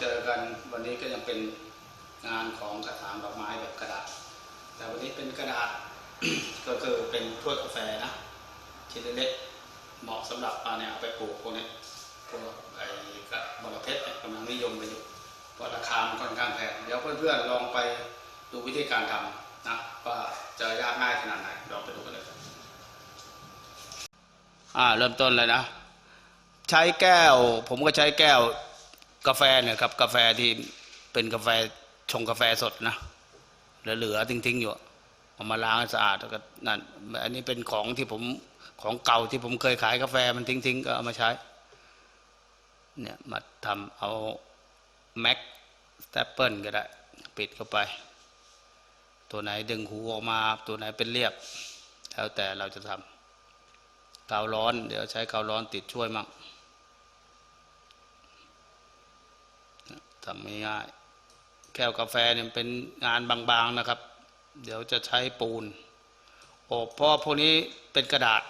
เจอกันวันนี้ก็ยังเป็นงานของกระถางดอกไม้แบบกระดาษ แต่วันนี้เป็นกระดาษก็คือเป็นถ้วยกาแฟนะชิ้นเล็กๆเหมาะสำหรับเอาเนี่ยเอาไปปลูกพวกนี้พวกไอ้กระบอระเพ็ดกำลังนิยมไปอยู่เพราะราคามันค่อนข้างแพงเดี๋ยวเพื่อนๆลองไปดูวิธีการทำนะว่าจะยากง่ายขนาดไหนลองไปดูกันเลยครับอ่าเริ่มต้นเลยนะ ใช้แก้ว ผมก็ใช้แก้ว กาแฟเนี่ยครับกาแฟที่เป็นกาแฟชงกาแฟสดนะเหลือๆทิ้งๆอยู่เอามาล้างให้สะอาดแล้วก็นั่นอันนี้เป็นของที่ผมของเก่าที่ผมเคยขายกาแฟมันทิ้งๆก็เอามาใช้เนี่ยมาทำเอาแม็กสเตปเปิลก็ได้ ปิดเข้าไป ตัวไหนดึงหูออกมา ตัวไหนเป็นเรียบ แล้วแต่เราจะทำกาวร้อน เดี๋ยวใช้กาวร้อนติดช่วยมั่ง ทำง่ายๆแก้วกาแฟเนี่ยเป็นงานบางๆนะครับ เดี๋ยวจะใช้ปูนโอบเพราะพวกนี้เป็นกระดาษ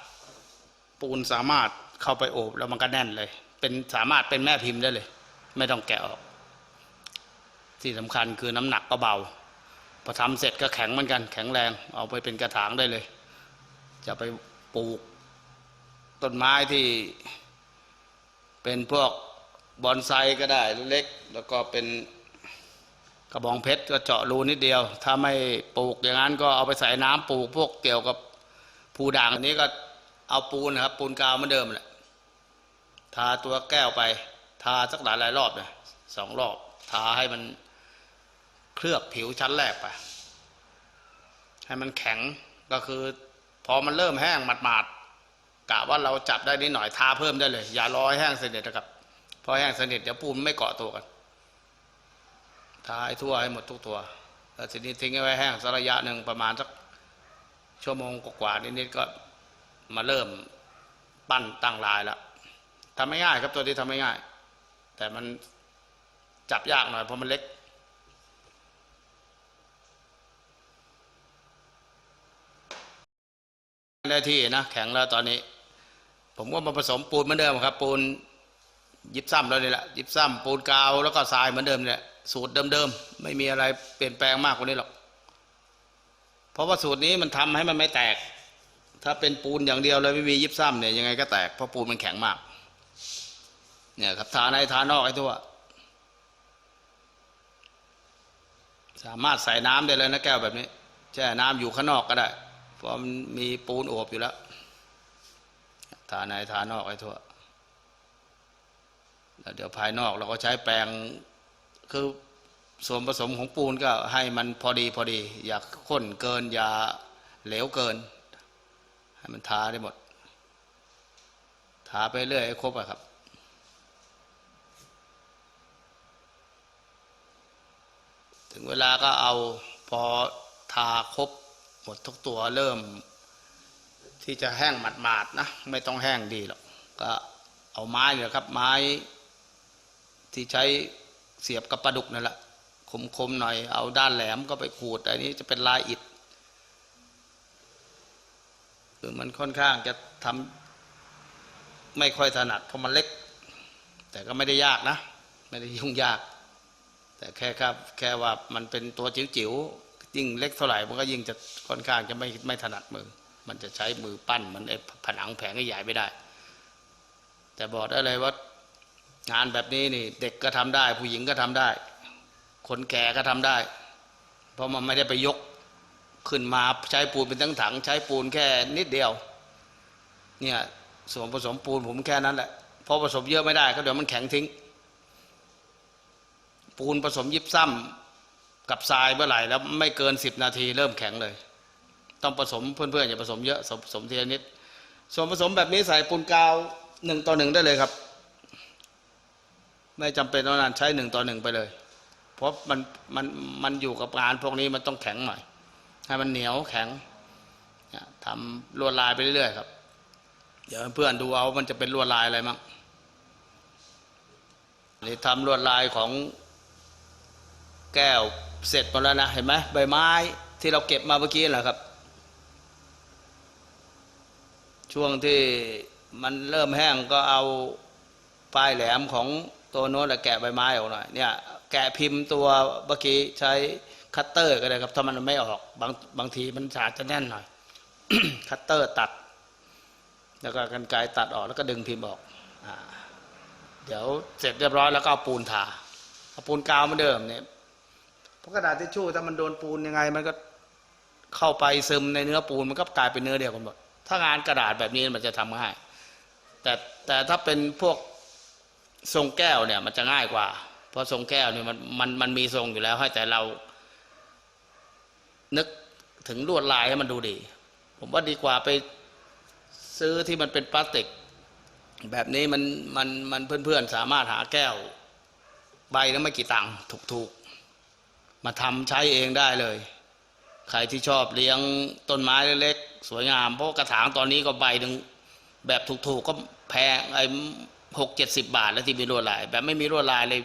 ปูนสามารถเข้าไปโอบแล้วมันก็แน่นเลย เป็นสามารถเป็นแม่พิมพ์ได้เลย ไม่ต้องแกะออก ที่สำคัญคือน้ำหนักก็เบาพอทำเสร็จก็แข็งเหมือนกัน แข็งแรง เอาไปเป็นกระถางได้เลย จะไปปลูกต้นไม้ที่เป็นพวก บอนไซก็ได้เล็กแล้วก็เป็นกระบองเพชรก็เจาะรูนิดเดียว ถ้าไม่ปลูกอย่างนั้นก็เอาไปใส่น้ำปลูกพวกเกี่ยวกับภูด่างอันนี้ก็เอาปูนนะครับ ปูนกาวเหมือนเดิมแหละทาตัวแก้วไป ทาสักหลายหลายรอบเลยสองรอบ ทาให้มันเคลือบผิวชั้นแรกไป ให้มันแข็งก็คือ พอมันเริ่มแห้งหมาดๆกะว่าเราจับได้นิดหน่อยทาเพิ่มได้เลย อย่ารอให้แห้งเสร็จนะครับ อแห้งสนิทเดี๋ยวปูนไม่เกาะตัวกันทาให้ทั่วให้หมดทุกตัวแล้วทีนี้ทิ้งไว้แห้งสักระยะหนึ่งประมาณสักชั่วโมงกว่าๆนิดๆก็มาเริ่มปั้นตั้งลายแล้วทำไม่ง่ายครับตัวนี้ทำไม่ง่าย แต่มันจับยากหน่อยเพราะมันเล็กได้ที่นะแข็งแล้วตอนนี้ ผมก็มาผสมปูนเหมือนเดิมครับ ปูน ยิบซ้ำแล้วนี่แหละยิบซ้ำปูนกาวแล้วก็ทรายเหมือนเดิมเนี่ยสูตรเดิมๆไม่มีอะไรเปลี่ยนแปลงมากกว่านี้หรอก เพราะว่าสูตรนี้มันทำให้มันไม่แตก ถ้าเป็นปูนอย่างเดียวเลยไม่มียิบซ้ำเนี่ยยังไงก็แตกเพราะปูนมันแข็งมาก เนี่ยครับทาในทานอกไอ้ตัวสามารถใส่น้ำได้เลยนะแก้วแบบนี้แช่น้ำอยู่ข้างนอกก็ได้ เพราะมันมีปูนโอบอยู่แล้วทาในทานอกไอ้ทั่ว เดี๋ยวภายนอกเราก็ใช้แปรงคือส่วนผสมของปูนก็ให้มันพอดีพอดี อย่าข้นเกิน อย่าเหลวเกิน ให้มันทาได้หมด ทาไปเรื่อยให้ครบอะครับถึงเวลาก็เอาพอทาครบหมดทุกตัวเริ่ม ที่จะแห้งหมาดๆนะ ไม่ต้องแห้งดีหรอกก็เอาไม้เนี่ยครับไม้ ที่ใช้เสียบกับปลาดุกนั่นแหละคมๆหน่อยเอาด้านแหลมก็ไปขูดอันนี้จะเป็นลายอิฐคือมันค่อนข้างจะทำไม่ค่อยถนัดเพราะมันเล็ก แต่ก็ไม่ได้ยากนะ ไม่ได้ยุ่งยาก แต่แค่ครับ แค่ว่ามันเป็นตัวจิ๋วๆยิ่งเล็กเท่าไหร่มันก็ยิ่งจะค่อนข้างจะไม่ไม่ถนัดมือ มันจะใช้มือปั้นมันไอ้ผนังแผงใหญ่ไม่ได้ แต่บอกได้เลยว่า งานแบบนี้นี่ เด็กก็ทำได้ ผู้หญิงก็ทำได้ คนแก่ก็ทำได้ เพราะมันไม่ได้ไปยกขึ้นมาใช้ปูนเป็นทั้งถัง ใช้ปูนแค่นิดเดียว เนี่ยส่วนผสมปูนผมแค่นั้นแหละพราะผสมเยอะไม่ได้ก็เดี๋ยวมันแข็งทิ้ง ปูนผสมยิบซ้ำกับทรายเมื่อไหร่แล้วไม่เกินสิบนาทีเริ่มแข็งเลย ต้องผสมเพื่อนๆอย่าผสมเยอะผสมทีละนิด ส่วนผสมแบบนี้ใส่ปูนกาวหนึ่งต่อหนึ่งได้เลยครับ ไม่จำเป็นต้องนานใช้หนึ่งต่อหนึ่งไปเลย เพราะมันมันมันอยู่กับงานพวกนี้มันต้องแข็งหน่อย ให้มันเหนียวแข็งทำลวดลายไปเรื่อยๆครับ เดี๋ยวเพื่อนดูเอา มันจะเป็นลวดลายอะไรมั่งนี่ทำลวดลายของแก้วเสร็จหมดแล้วนะ เห็นไหมใบไม้ที่เราเก็บมาเมื่อกี้แหละครับ ช่วงที่มันเริ่มแห้งก็เอาปลายแหลมของ ตัวโน้นแหละแกะใบไม้ออกหน่อยเนี่ยแกะพิมพ์ตัวเมื่อกี้ใช้คัตเตอร์ก็ได้ครับถ้ามันไม่ออกบางบางทีมันสาจะแน่นหน่อย คัตเตอร์ตัด แล้วก็กันไกรตัดออกแล้วก็ดึงพิมพ์ออกอเดี๋ยวเสร็จเรียบร้อยแล้วก็เอาปูนทาเอาปูนกาวเหมือนเดิมเนี่ยเพราะกระดาษทิชชู่ถ้ามันโดนปูนยังไง มันก็เข้าไปซึมในเนื้อปูนมันก็กลายเป็นเนื้อเดียวกันหมดถ้างานกระดาษแบบนี้มันจะทำง่ายแต่แต่ถ้าเป็นพวก ทรงแก้วเนี่ยมันจะง่ายกว่า เพราะทรงแก้วเนี่ยมันมันมันมีทรงอยู่แล้ว ให้แต่เรา นึกถึงลวดลายให้มันดูดี ผมว่าดีกว่าไปซื้อที่มันเป็นพลาสติก แบบนี้มันมันมันเพื่อนๆ สามารถหาแก้ว ใบแล้วไม่กี่ตังค์ถูกๆ มาทำใช้เองได้เลย ใครที่ชอบเลี้ยงต้นไม้เล็กๆ สวยงาม เพราะกระถางตอนนี้ก็ใบหนึ่งแบบถูกๆ ก็แพงไอ้ หกเจ็ดสิบบาทแล้วที่มีลวดลาย แบบไม่มีลวดลายเลย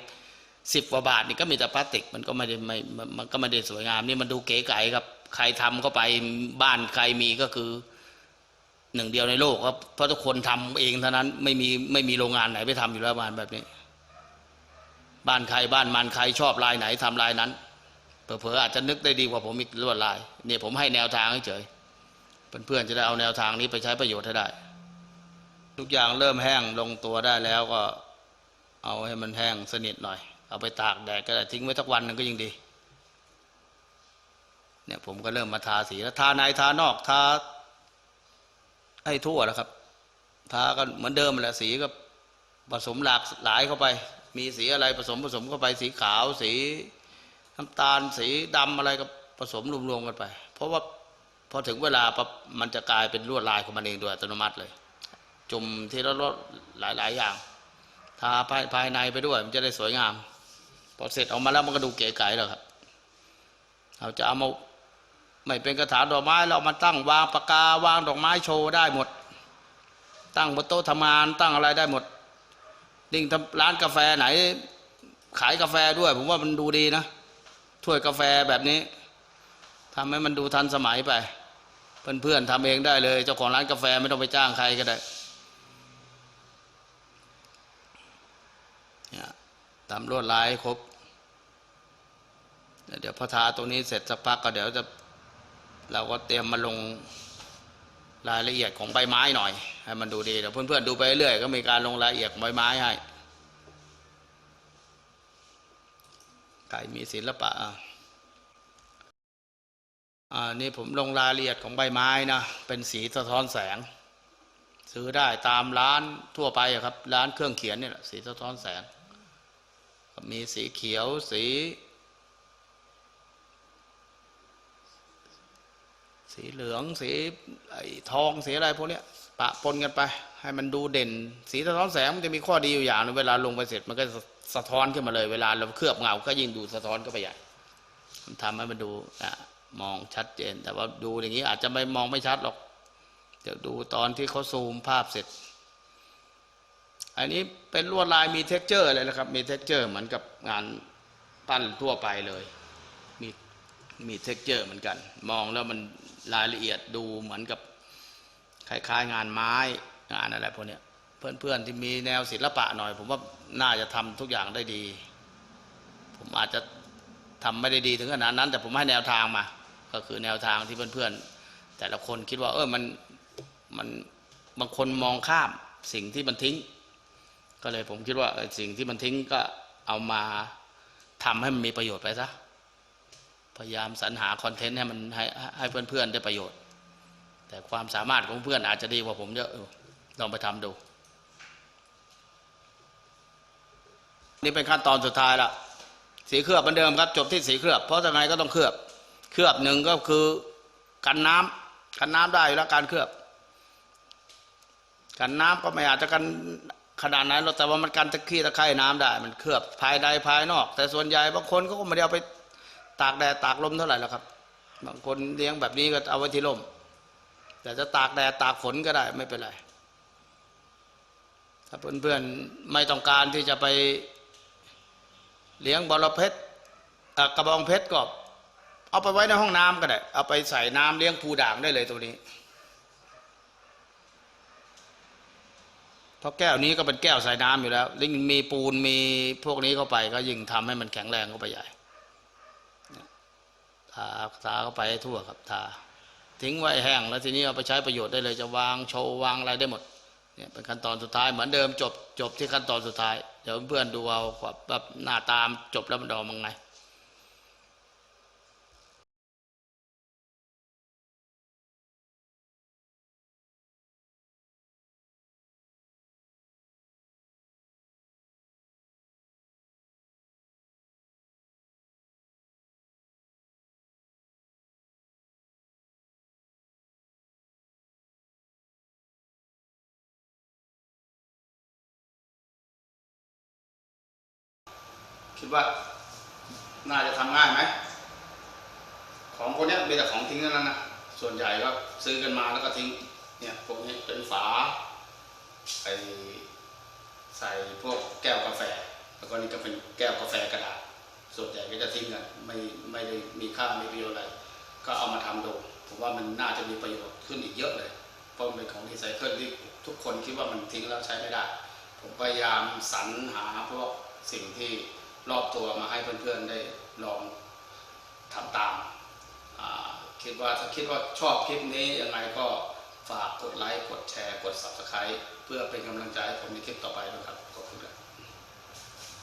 สิบกว่าบาทนี่ก็มีแต่พลาสติกมันก็ไม่ได้ไม่มันก็ไม่ได้สวยงามนี่มันดูเก๋ไก๋ครับ ใครทำเข้าไปบ้านใครมีก็คือหนึ่งเดียวในโลกครับเพราะทุกคนทำเองเท่านั้นไม่มีไม่มีโรงงานไหนไปทำอยู่แล้วบ้านแบบนี้ บ้านใครบ้านมันใครชอบลายไหนทำลายนั้นเผลอๆอาจจะนึกได้ดีกว่าผมอีกลวดลายเนี่ยผมให้แนวทางเฉยเพื่อนๆจะได้เอาแนวทางนี้ไปใช้ประโยชน์ให้ได้ ทุกอย่างเริ่มแห้งลงตัวได้แล้วก็ เอาให้มันแห้งสนิทหน่อย เอาไปตากแดดก็ได้ทิ้งไว้สักวันหนึ่งก็ยิ่งดี เนี่ยผมก็เริ่มมาทาสีแล้วทาในทานอกทาให้ทั่วแล้วครับ ทาก็เหมือนเดิมแหละสีก็ผสมหลากหลายเข้าไป มีสีอะไรผสมผสมเข้าไปสีขาวสีน้ำตาลสีดำอะไรก็ผสมรวมๆกันไป เพราะว่าพอถึงเวลามันจะกลายเป็นลวดลายของมันเองโดยอัตโนมัติเลย จุ่มทีละรสหลาย ๆ อย่างทาภายภายในไปด้วย มันจะได้สวยงาม พอเสร็จออกมาแล้วมันก็ดูเก๋ไก๋แล้วครับเราจะเอามาไม่เป็นกระถางดอกไม้ เรามาตั้งวางปากกาวางดอกไม้โชว์ได้หมด ตั้งบนโต๊ะทำงานตั้งอะไรได้หมดดิ่งทำร้านกาแฟไหน ขายกาแฟด้วย ผมว่ามันดูดีนะถ้วยกาแฟแบบนี้ทำให้มันดูทันสมัยไป เพื่อนๆทำเองได้เลย เจ้าของร้านกาแฟไม่ต้องไปจ้างใครก็ได้เนี่ย ทำลวดลายให้ครบ เดี๋ยวพอทาตรงนี้เสร็จสักพักก็เดี๋ยวจะเราก็เตรียมมาลงรายละเอียดของใบไม้หน่อย ให้มันดูดีเดี๋ยวเพื่อนๆดูไปเรื่อยก็มีการลงรายละเอียดใบไม้ให้ใครมีศิลปะอะอ่านี่ผมลงรายละเอียดของใบไม้นะเป็นสีสะท้อนแสง ซื้อได้ตามร้านทั่วไปครับ ร้านเครื่องเขียนเนี่ยสีสะท้อนแสง มีสีเขียวสี สีเหลืองสีไอ้ทองสีอะไรพวกเนี้ยปะปนกันไป ให้มันดูเด่น สีสะท้อนแสงมันจะมีข้อดีอยู่อย่างหนึงเวลาลงไปเสร็จมันก็สะท้อนขึ้นมาเลย เวลาเราเคลือบเงาก็ยิ่งดูสะท้อนก็ไปใหญ่มันทำให้มันดูอะมองชัดเจน แต่ว่าดูอย่างนี้อาจจะไม่มองไม่ชัดหรอก เดี๋ยวดูตอนที่เขาซูมภาพเสร็จ อันนี้เป็นลวดลายมีเท็กเจอร์เลยนะครับ มีเท็กเจอร์เหมือนกับงานปั้นทั่วไปเลย มีมีเท็กเจอร์เหมือนกัน มองแล้วมันรายละเอียดดูเหมือนกับคล้ายๆ งานไม้งานอะไรพวกเนี้ยเพื่อนๆที่มีแนวศิลปะหน่อย ผมว่าน่าจะทำทุกอย่างได้ดี ผมอาจจะทำไม่ได้ดีถึงขนาดนั้น แต่ผมให้แนวทางมา ก็คือแนวทางที่เพื่อนๆแต่ละคนคิดว่า เออมันมันบางคนมองข้ามสิ่งที่มันทิ้ง ก็เลยผมคิดว่าสิ่งที่มันทิ้งก็เอามาทำให้มันมีประโยชน์ไปซะพยายามสรรหาคอนเทนต์ให้มันให้ให้เพื่อนๆได้ประโยชน์ แต่ความสามารถของเพื่อนอาจจะดีกว่าผมเยอะลองไปทำดู นี่เป็นขั้นตอนสุดท้ายละสีเคลือบเหมือนเดิมครับ จบที่สีเคลือบ เพราะยังไงก็ต้องเคลือบ เคลือบหนึ่งก็คือกันน้ำกันน้ำได้แล้วการเคลือบ กันน้ำก็ไม่อาจจะกัน ขนาดนั้นหรอกแต่ว่ามันกันตะขี้ตะไคร่น้ำได้ มันเคลือบภายในภายนอก แต่ส่วนใหญ่บางคนเขาก็ไม่ได้เอาไปตากแดดตากลมเท่าไหร่หรอกครับ บางคนเลี้ยงแบบนี้ก็เอาไว้ที่ร่มแต่จะตากแดดตากฝนก็ได้ไม่เป็นไรถ้าเพื่อนๆไม่ต้องการที่จะไปเลี้ยงบอลเพชรกระบองเพชรก็เอาไปไว้ในห้องน้ำก็ได้ เอาไปใส่น้ำเลี้ยงปูด่างได้เลยตัวนี้ เพราะแก้วนี้ก็เป็นแก้วใส่น้ำอยู่แล้วยิ่งมีปูนมีพวกนี้เข้าไป ก็ยิ่งทำให้มันแข็งแรงเข้าไปใหญ่ทาทาเข้าไปทั่วครับทาทิ้งไว้แห้งแล้วทีนี้เอาไปใช้ประโยชน์ได้เลยจะวางโชว์วางอะไรได้หมดเนี่ยเป็นขั้นตอนสุดท้ายเหมือนเดิมจบจบที่ขั้นตอนสุดท้าย เดี๋ยวเพื่อนดูเอาว่าแบบหน้าตามจบแล้วมันออกมาไง คิดว่าน่าจะทำง่ายไหมของคนเนี้ยมีแต่ของทิ้งเท่านั้นนะส่วนใหญ่ก็ซื้อกันมาแล้วก็ทิ้งเนี่ยพวกนี้เป็นฝาไอใส่พวกแก้วกาแฟ แล้วก็นี่ก็เป็นแก้วกาแฟกระดาษส่วนใหญ่ก็จะทิ้งกันไม่ไม่ได้มีค่าไมีประโยชน์อะไร ก็เอามาทำดูผมว่ามันน่าจะมีประโยชน์ขึ้นอีกเยอะเลย เพราะมันเป็นของรีไซเคิลที่ทุกคนคิดว่ามันทิ้งแล้วใช้ไม่ได้ ผมพยายามสรรหาพวกสิ่งที่ รอบตัวมาให้เพื่อนๆได้ลองทำตาม คิดว่าถ้าคิดว่าชอบคลิปนี้ยังไงก็ฝากกดไลค์ กดแชร์ กด subscribe เพื่อเป็นกำลังใจให้ผมในคลิปต่อไปด้วยครับขอบคุณครับ